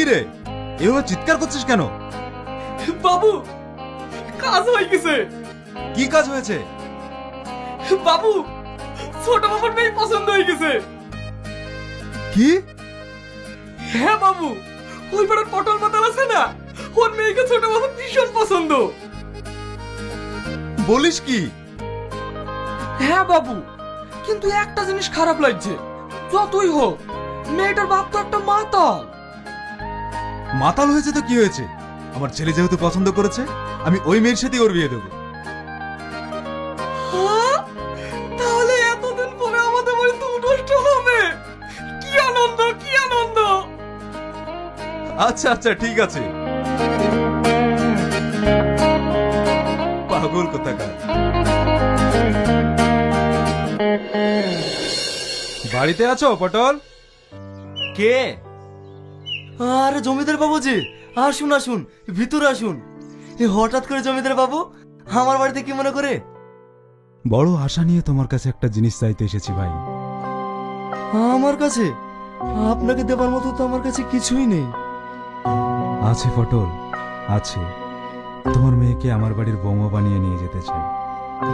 কি রে এভাবে চিৎকার করছিস কেন? বাবু কাজ হয়ে গেছে। কি কাজ হয়েছে? বাবু ছোট বাবার মেয়ে পছন্দ হয়ে গেছে। কি? হ্যাঁ বাবু ওই পাড়ার পটল মাতাল আছে না? ওর মেয়েকে ছোট বাবু ভীষণ পছন্দ। বলিস কি? হ্যাঁ বাবু কিন্তু একটা জিনিস খারাপ লাগছে। যতই হোক মেয়েটার বাপ তো একটা মাতাল। মাতাল হয়েছে তো কি হয়েছে? আমার ছেলে যেহেতু পছন্দ করেছে আমি ওই মেয়ের সাথে ওর বিয়ে দেবো। হ্যাঁ? তাহলে এতদিন পরে আমাদের বাড়িতে অনুষ্ঠান হবে। কি আনন্দ কি আনন্দ? আচ্ছা আচ্ছা ঠিক আছে। পাগল কোথাকার। বাড়িতে আছো পটল? কে? আরে জমিদার বাবু জি আসুন আসুন ভিতরে আসুন। এ হঠাৎ করে জমিদার বাবু আমার বাড়িতে কি মনে করে? বড় আশা নিয়ে তোমার কাছে একটা জিনিস চাইতে এসেছি ভাই। আমার কাছে? আপনাকে দেবার মতো তো আমার কাছে কিছুই নেই। আছে পটল আছে। তোমার মেয়েকে আমার বাড়ির বৌমা বানিয়ে নিয়ে যেতে চাই।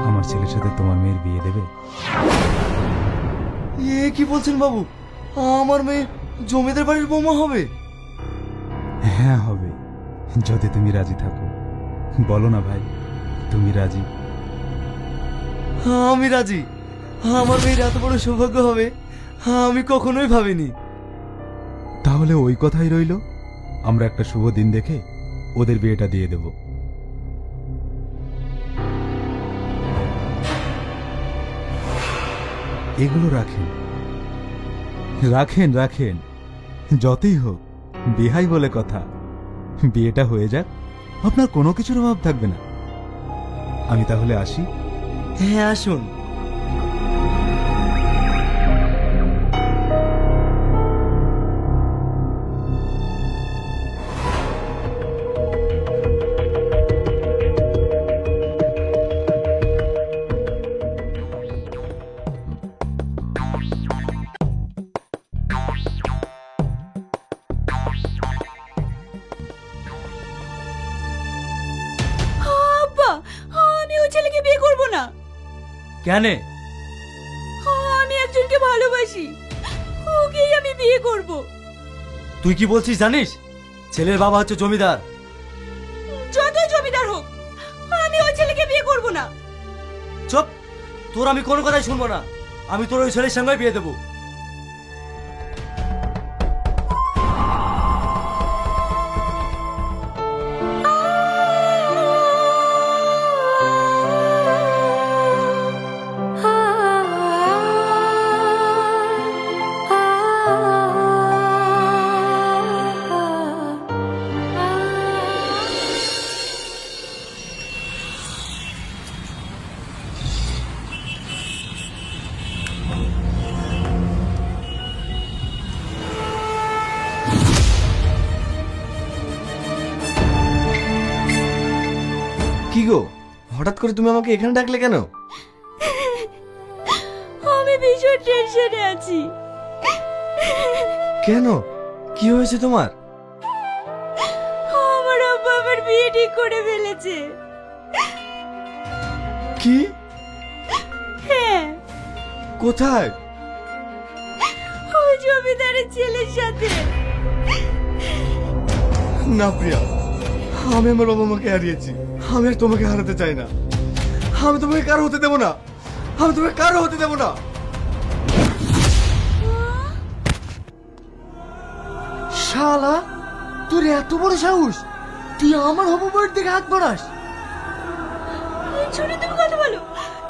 আমার ছেলের সাথে তোমার মেয়ের বিয়ে দেবে? এ কি বলছেন বাবু? আমার মেয়ে জমিদার বাড়ির বৌমা হবে? হ্যাঁ হবে। যদি তুমি রাজি থাকো। বলো না ভাই তুমি রাজি? আমি রাজি। আমার মেয়ের এত বড় সৌভাগ্য হবে আমি কখনোই ভাবিনি। তাহলে ওই কথাই রইল। আমরা একটা শুভ দিন দেখে ওদের বিয়েটা দিয়ে দেব। এগুলো রাখেন। রাখেন রাখেন। যতই হোক। বিহাই বলে কথা। বিয়েটা হয়ে যাক, আপনার কোনো কিছুর অভাব থাকবে না। আমি তাহলে আসি। হ্যাঁ আসুন। কেন? আমি একজনকে ভালোবাসি। ওকেই আমি বিয়ে করব। তুই কি বলছিস জানিস? ছেলের বাবা হচ্ছে জমিদার। যতই জমিদার হোক আমি ওই ছেলেকে বিয়ে করব না। চুপ! তোর আমি কোনো কথাই শুনব না। আমি তোর ওই ছেলের সঙ্গে বিয়ে দেবো। কি গো? হঠাৎ করে তুমি আমাকে এখানে ডাকলে কেন? আমি ভীষণ টেনশনে আছি। কেন? কি হয়েছে তোমার? আমার আব্বা আমার বিয়ে ঠিক করে ফেলেছে। কি? হ্যাঁ। কোথায়? ওই জমিদারের ছেলের সাথে। না প্রিয়া আমি আমার বাবা মাকে হারিয়েছি। আমি আর তোমাকে হারাতে চাই না। আমি তোমাকে কারও হতে দেবো না। আমি তোমাকে কারও হতে দেবো না। শালা তোর এত বড় সাহস? তুই আমার হবু বউয়ের দিকে হাত বাড়াস। ছোট তুমি কথা বলো।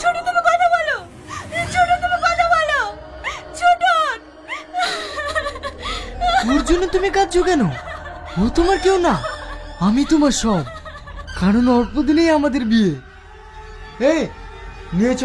ছোট তুমি কথা বলো। ছোট তুমি কথা বলো। ছোট! ওর জন্য তুমি কাঁদছো কেন? ও তোমার কেউ না। আমি তোমার সব। কারণ অল্প দিনেই আমাদের বিয়ে। এই নিয়েছ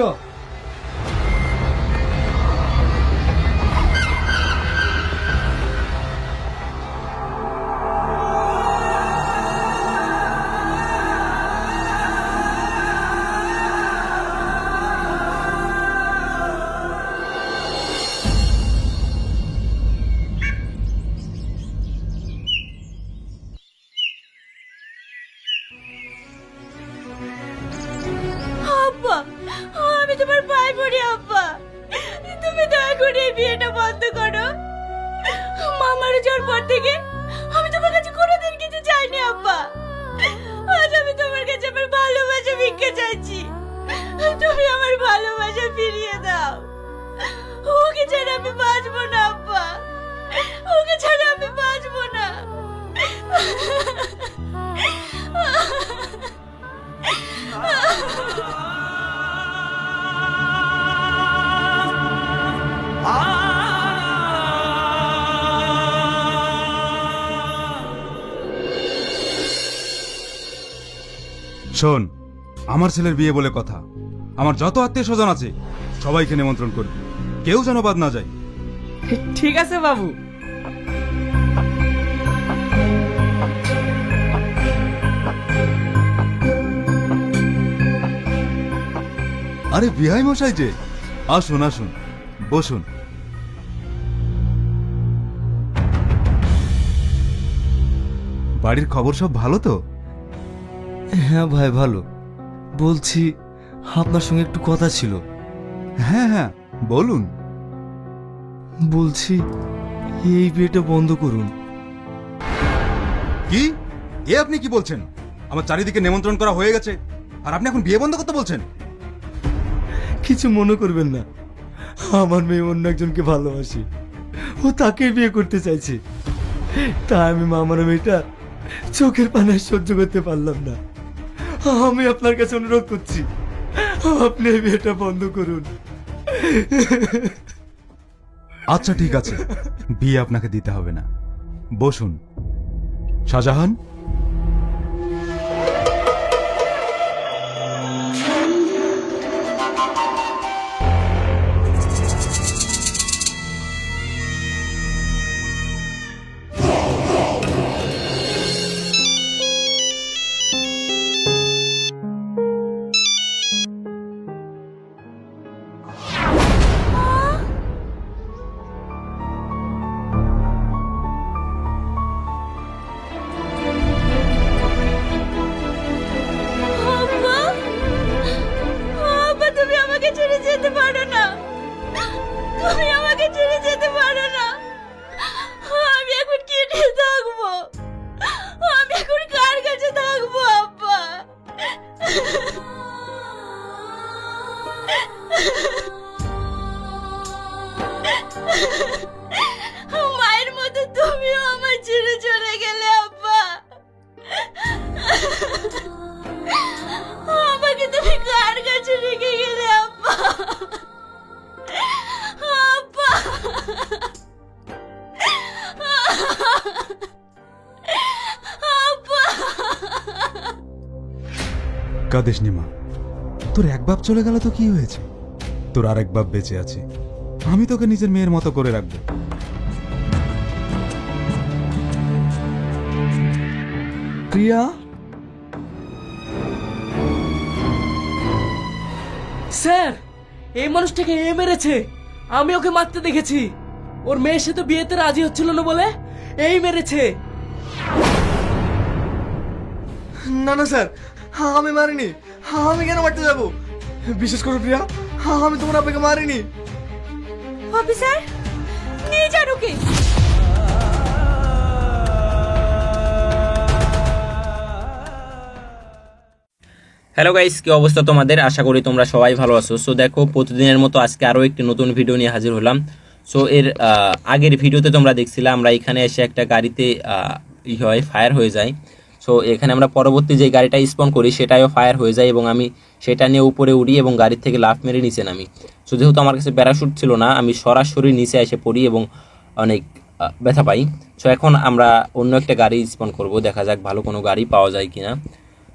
যাওয়ার পর থেকে আমি তোমার কাছে কোনোদিন কিছু চাইনি, আব্বা। আজ আমি তোমার কাছে আমার ভালোবাসা চাইছি। তুমি আমার ভালোবাসা ফিরিয়ে দাও। ওকে ছাড়া আমি বাঁচবো না, আব্বা। ওকে ছাড়া আমি বাঁচবো না। শোন আমার ছেলের বিয়ে বলে কথা। আমার যত আত্মীয় স্বজন আছে সবাইকে নিমন্ত্রণ করবি কেউ যেন বাদ না যায়। ঠিক আছে বাবু। আরে বিহাই মশাই যে। আসুন আসুন বসুন। বাড়ির খবর সব ভালো তো? হ্যাঁ ভাই ভালো। বলছি আপনার সঙ্গে একটু কথা ছিল। হ্যাঁ হ্যাঁ বলুন। বলছি এই বিয়েটা বন্ধ করুন। কি? এ আপনি কি বলছেন? আমার চারিদিকে নিমন্ত্রণ করা হয়ে গেছে। আর আপনি এখন বিয়ে বন্ধ করতে বলছেন? কিছু মনে করবেন না। আমার মেয়ে অন্য একজনকে ভালোবাসি। ও তাকে বিয়ে করতে চাইছে। তাই আমি মামার মেয়েটা চোখের পানে সহ্য করতে পারলাম না। আমি আপনার কাছে অনুরোধ করছি, আপনি এই বিয়েটা বন্ধ করুন। আচ্ছা ঠিক আছে। বিয়ে আপনাকে দিতে হবে না। বসুন। শাহজাহান? কাদেশ নিমা তোর এক বাপ চলে গেল তো কি হয়েছে? তোর আর এক বাপ বেঁচে আছে। আমি তোকে নিজের মেয়ের মতো করে রাখব। প্রিয়া স্যার এই মানুষটাকে এ মেরেছে। আমি ওকে মারতে দেখেছি। ওর মেয়ের সাথে বিয়েতে রাজি হচ্ছিল না বলে এই মেরেছে। না না স্যার। আমি মারিনি। আমি কেন মারতে যাব? বিশেষ করে প্রিয়া আমি তোমার আপনাকে মারিনি। অফিসার নিয়ে যান ওকে। হ্যালো গাইস কি অবস্থা তোমাদের? আশা করি তোমরা সবাই ভালো আছো। সো দেখো প্রতিদিনের মতো আজকে আরও একটি নতুন ভিডিও নিয়ে হাজির হলাম। সো এর আগের ভিডিওতে তোমরা দেখছিলে আমরা এখানে এসে একটা গাড়িতে আহ, ই হয় ফায়ার হয়ে যায়। সো এখানে আমরা পরবর্তী যে গাড়িটা স্পন করি সেটাও ফায়ার হয়ে যায় এবং আমি সেটা নিয়ে উপরে উড়ি এবং গাড়ির থেকে লাফ মেরে নিচে নামি। সো যেহেতু আমার কাছে প্যারাশুট ছিল না, আমি সরাসরি নিচে এসে পড়ি এবং অনেক ব্যথা পাই। সো এখন আমরা অন্য একটা গাড়ি স্পন করব, দেখা যাক ভালো কোনো গাড়ি পাওয়া যায় কিনা।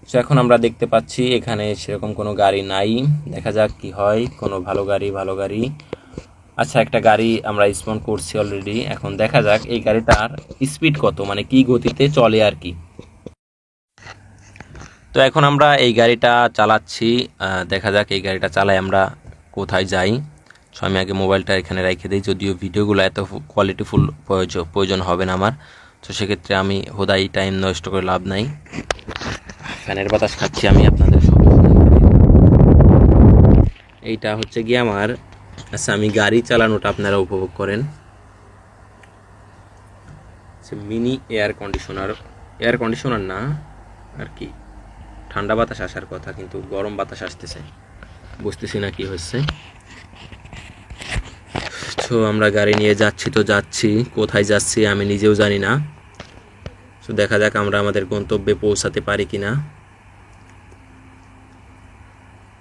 সো এখন আমরা দেখতে পাচ্ছি এখানে সেরকম কোনো গাড়ি নাই। দেখা যাক কি হয়, কোনো ভালো গাড়ি ভালো গাড়ি। আচ্ছা একটা গাড়ি আমরা স্পন করছি অলরেডি এখন দেখা যাক এই গাড়িটার স্পিড কত মানে কি গতিতে চলে আর কি। তো এখন আমরা এই গাড়িটা চালাচ্ছি দেখা যাক এই গাড়িটা চালাই আমরা কোথায় যাই। সো আমি আগে মোবাইলটা এখানে রেখে দিই, যদিও ভিডিওগুলো এত কোয়ালিটিফুল প্রয়োজন প্রয়োজন হবে না আমার। তো সেক্ষেত্রে আমি হোদাই টাইম নষ্ট করে লাভ নাই। ফ্যানের বাতাস খাচ্ছি আমি আপনাদের সব এইটা হচ্ছে গিয়ে আমার আচ্ছা আমি গাড়ি চালানোটা আপনারা উপভোগ করেন। Mini air conditioner air conditioner না, আর কি? ঠান্ডা বাতাস আসার কথা, কিন্তু গরম বাতাস আসতেছে। বুঝতেছি না কি হচ্ছে। তো আমরা গাড়ি নিয়ে যাচ্ছি তো যাচ্ছি, কোথায় যাচ্ছি আমি নিজেও জানি না। তো দেখা যাক আমরা আমাদের গন্তব্যে পৌঁছাতে পারি কি না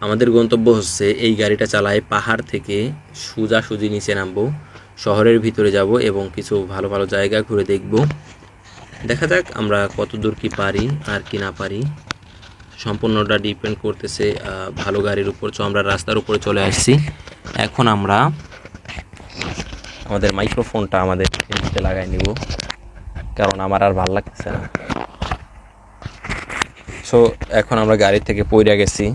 আমাদের গন্তব্য হচ্ছে এই গাড়িটা চালায় পাহাড় থেকে সোজাসুজি নিচে নামবো, শহরের ভিতরে যাব এবং কিছু ভালো ভালো জায়গা ঘুরে দেখব। দেখা যাক আমরা কত দূর কি পারি আর কি না পারি। সম্পূর্ণটা ডিপেন্ড করতেছে ভালো গাড়ির উপর। তো আমরা রাস্তার উপরে চলে আসছি। এখন আমরা আমাদের মাইক্রোফোনটা আমাদের এদিকে লাগাই নিব, কারণ আমার আর ভালো লাগতেছে না। সো এখন আমরা গাড়ি থেকে পইরা গেছি।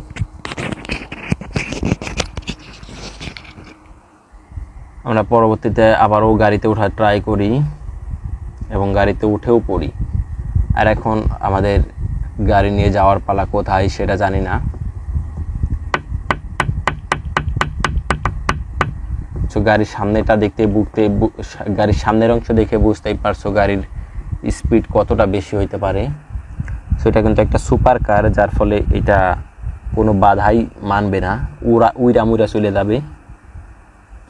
আমরা পরবর্তীতে আবারও গাড়িতে ওঠার ট্রাই করি এবং গাড়িতে উঠেও পড়ি। আর এখন আমাদের গাড়ি নিয়ে যাওয়ার পালা কোথায় সেটা জানি না। সো গাড়ির সামনেটা দেখতে বুঝতে গাড়ির সামনের অংশ দেখে বুঝতেই পারছ গাড়ির স্পিড কতটা বেশি হইতে পারে। সো এটা কিন্তু একটা সুপার কার যার ফলে এটা কোনো বাধাই মানবে না। উড়া, উইরা মুইরা চলে যাবে।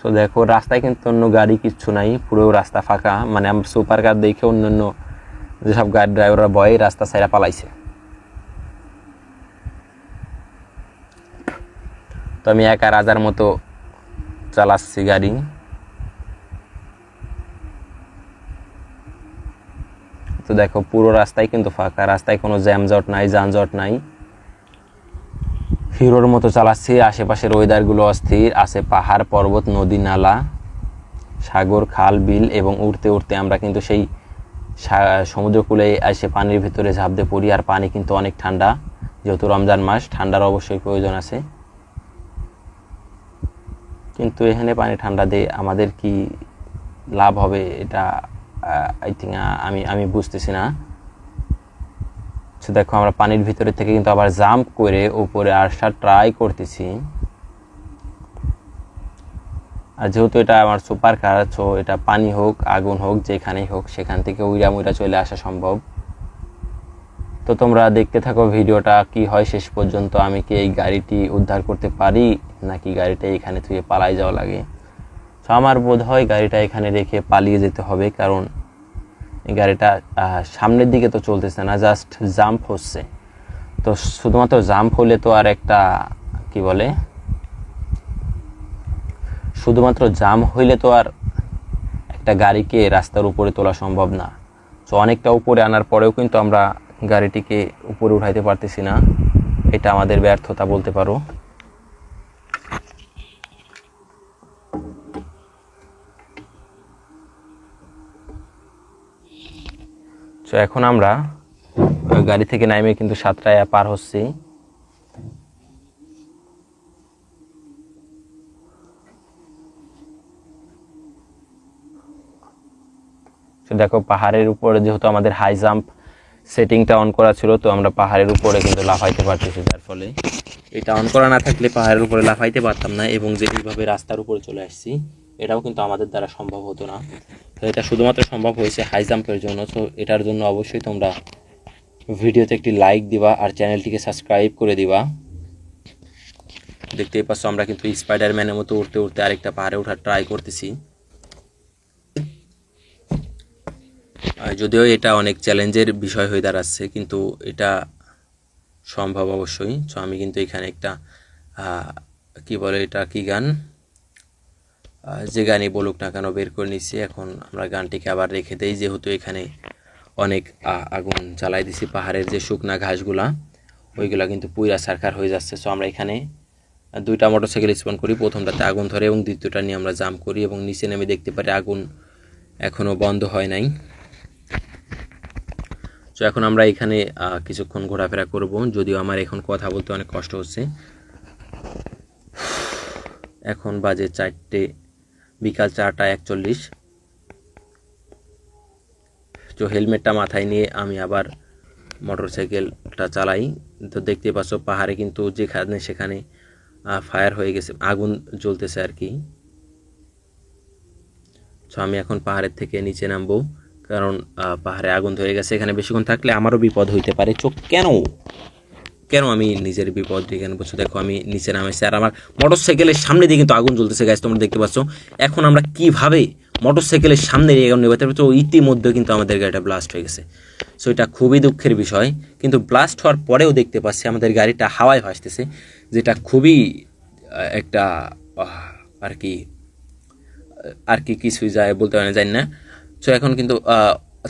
সো দেখো, রাস্তায় কিন্তু অন্য গাড়ি কিচ্ছু নাই, পুরো রাস্তা ফাঁকা। মানে আমরা সুপার কার দেখে অন্য অন্য যেসব গাড়ি ড্রাইভাররা ভয়ে রাস্তা সাইরা পালাইছে। তো আমি একা রাজার মতো চালাচ্ছি গাড়ি। তো দেখো, পুরো রাস্তায় কিন্তু ফাঁকা, রাস্তায় কোনো জ্যামজট নাই, যানজট নাই। হিরোর মতো চালাচ্ছি, আশেপাশের ওয়েদারগুলো অস্থির, আছে পাহাড়, পর্বত, নদী, নালা, সাগর, খাল, বিল এবং উঠতে উঠতে আমরা কিন্তু সেই সমুদ্রকূলে এসে পানির ভিতরে ঝাঁপ দিয়ে পড়ি, আর পানি কিন্তু অনেক ঠান্ডা, যেহেতু রমজান মাস, ঠান্ডার অবশ্যই প্রয়োজন আছে। কিন্তু এখানে পানি ঠান্ডা দিয়ে আমাদের কি লাভ হবে এটা আই থিঙ্ক আমি আমি বুঝতেছি না। দেখো, আমরা পানির ভিতরে থেকে কিন্তু আবার জাম্প করে উপরে আসার ট্রাই করতেছি। আর যেহেতু এটা আমার সুপার কার তো এটা পানি হোক, আগুন হোক, যেখানেই হোক, সেখান থেকে উইরা মুইরা চলে আসা সম্ভব। তো তোমরা দেখতে থাকো ভিডিওটা, কি হয় শেষ পর্যন্ত, আমি কি এই গাড়িটি উদ্ধার করতে পারি, নাকি গাড়িটা এখানে থেকে পালাই যাওয়া লাগে? তো আমার বোধ হয় গাড়িটা এখানে রেখে পালিয়ে যেতে হবে, কারণ গাড়িটা সামনের দিকে তো চলতেছে না জাস্ট জাম্প হচ্ছে। তো শুধুমাত্র জাম্প হলে তো আর একটা, কি বলে, শুধুমাত্র জাম হইলে তো আর একটা গাড়িকে রাস্তার উপরে তোলা সম্ভব না। তো অনেকটা উপরে আনার পরেও কিন্তু আমরা গাড়িটিকে উপরে উঠাইতে পারতেছি না। এটা আমাদের ব্যর্থতা বলতে পারো। তো এখন আমরা গাড়ি থেকে নামে কিন্তু সাতটায় পার হচ্ছি। দেখো, পাহাড়ের উপরে যেহেতু আমাদের হাই জাম্প সেটিংটা অন করা ছিল, তো আমরা পাহাড়ের উপরে কিন্তু লাফাইতে পারতেছি, যার ফলে এটা অন করা না থাকলে পাহাড়ের উপরে লাফাইতে পারতাম না এবং যে এইভাবে রাস্তার উপরে চলে আসছি, এটাও কিন্তু আমাদের দ্বারা সম্ভব হতো না। তো এটা শুধুমাত্র সম্ভব হয়েছে হাই জাম্পের জন্য, তো এটার জন্য অবশ্যই তোমরা ভিডিওতে একটি লাইক দিবা আর চ্যানেলটিকে সাবস্ক্রাইব করে দিবা। দেখতেই পাচ্ছ আমরা কিন্তু স্পাইডারম্যানের মতো উঠতে উঠতে আরেকটা পাহাড়ে ওঠার ট্রাই করতেছি আর যদিও এটা অনেক চ্যালেঞ্জের বিষয় হয়ে দাঁড়াচ্ছে, কিন্তু এটা সম্ভব অবশ্যই। তো আমি কিন্তু এখানে একটা কি বলে এটা, কি গান? যে গানই বলুক না কেন বের করে নিচ্ছি। এখন আমরা গানটিকে আবার রেখে দেই, যেহেতু এখানে অনেক আগুন জ্বালাই দিছি পাহাড়ের যে শুকনা ঘাসগুলা, ওইগুলা কিন্তু পুইরা সারকার হয়ে যাচ্ছে। সো আমরা এখানে দুইটা মোটরসাইকেল স্পন করি, প্রথমটাতে আগুন ধরে এবং দ্বিতীয়টা নিয়ে আমরা জাম করি এবং নিচে নেমে দেখতে পারি আগুন এখনও বন্ধ হয় নাই। তো এখন আমরা এখানে কিছুক্ষণ ঘোরাফেরা করব। যদিও আমার এখন কথা বলতে অনেক কষ্ট হচ্ছে। এখন বাজে চারটে, বিকাল চারটা একচল্লিশ। তো হেলমেটটা মাথায় নিয়ে আমি আবার মোটরসাইকেলটা চালাই। তো দেখতে পাচ্ছ পাহাড়ে কিন্তু যেখানে সেখানে ফায়ার হয়ে গেছে, আগুন জ্বলতেছে আর কি। সো আমি এখন পাহাড়ের থেকে নিচে নামবো। কারণ পাহাড়ে আগুন ধরে গেছে। এখানে বেশিক্ষণ থাকলে আমারও বিপদ হইতে পারে। চোখ কেন? কেন আমি নিজের বিপদ? ডেকে So দেখো, আমি নিচে নামেছি আর আমার মোটর সাইকেলের সামনে দিয়ে কিন্তু আগুন জ্বলতেছে গাছ তোমরা দেখতে পাচ্ছ। এখন আমরা কীভাবে মোটর সাইকেলের সামনে দিয়ে আগুন নেবাতে তো ইতিমধ্যে কিন্তু আমাদের গাড়িটা ব্লাস্ট হয়ে গেছে। সো এটা খুবই দুঃখের বিষয়। কিন্তু ব্লাস্ট হওয়ার পরেও দেখতে পাচ্ছি, আমাদের গাড়িটা হাওয়ায় ভাসতেছে, যেটা খুবই একটা আর কি আর কি কিছুই যায়, বলতে পারি জানি না। সো এখন কিন্তু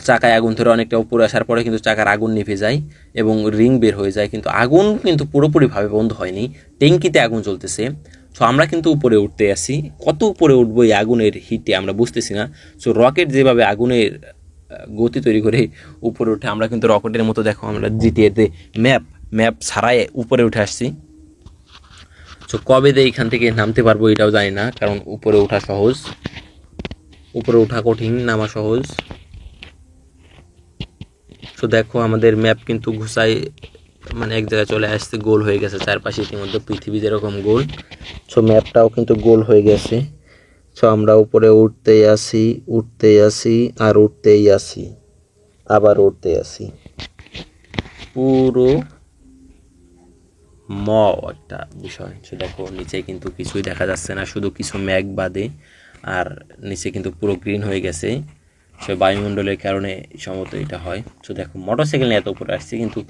চাকায় আগুন ধরে অনেকটা উপরে আসার পরে কিন্তু চাকার আগুন নিভে যায় এবং রিং বের হয়ে যায়। কিন্তু আগুন কিন্তু পুরোপুরিভাবে বন্ধ হয়নি। ট্যাঙ্কিতে আগুন চলতেছে সো আমরা কিন্তু উপরে উঠতে আসি। কত উপরে উঠবো এই আগুনের হিটে আমরা বুঝতেছি না। সো রকেট যেভাবে আগুনের গতি তৈরি করে উপরে উঠে, আমরা কিন্তু রকেটের মতো দেখো, আমরা জিটিএতে ম্যাপ ম্যাপ ছাড়াই উপরে উঠে আসছি। সো কবে দিয়ে এখান থেকে নামতে পারব এটাও জানি না, কারণ উপরে ওঠা সহজ। উপরে ওঠা কঠিন, নামা সহজ। সো দেখো, আমাদের ম্যাপ কিন্তু ঘুষাই মানে এক জায়গায় চলে আসছে, গোল হয়ে গেছে চারপাশে ইতিমধ্যে পৃথিবী যেরকম গোল। সো ম্যাপটাও কিন্তু গোল হয়ে গেছে। সো আমরা উপরে উঠতেই আসি উঠতেই আসি, আর উঠতেই আসি, আবার উঠতে আসি। পুরো ম একটা বিষয়। সে দেখো, নিচে কিন্তু কিছুই দেখা যাচ্ছে না, শুধু কিছু ম্যাগ বাদে। আর নিচে কিন্তু পুরো গ্রিন হয়ে গেছে। সে বায়ুমণ্ডলের কারণে সম্ভবত এটা হয়। তো দেখো মোটরসাইকেল নিয়ে এত উপরে আসছে, কিন্তু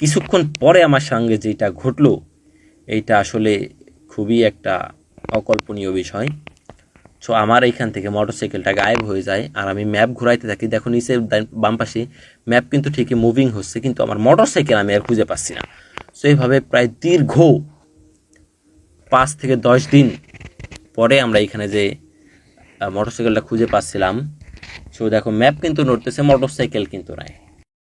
কিছুক্ষণ পরে আমার সঙ্গে যেটা ঘটলো, এইটা আসলে খুবই একটা অকল্পনীয় বিষয়। সো আমার এইখান থেকে মোটরসাইকেলটা গায়েব হয়ে যায়, আর আমি ম্যাপ ঘুরাইতে থাকি। দেখো নিচে বাম পাশে ম্যাপ কিন্তু ঠিকই মুভিং হচ্ছে, কিন্তু আমার মোটরসাইকেল আমি আর খুঁজে পাচ্ছি না। সো এইভাবে প্রায় দীর্ঘ পাঁচ থেকে দশ দিন পরে আমরা এখানে যে মোটরসাইকেলটা খুঁজে পাচ্ছিলাম। সো দেখো ম্যাপ কিন্তু নড়তেছে মোটরসাইকেল কিন্তু নাই।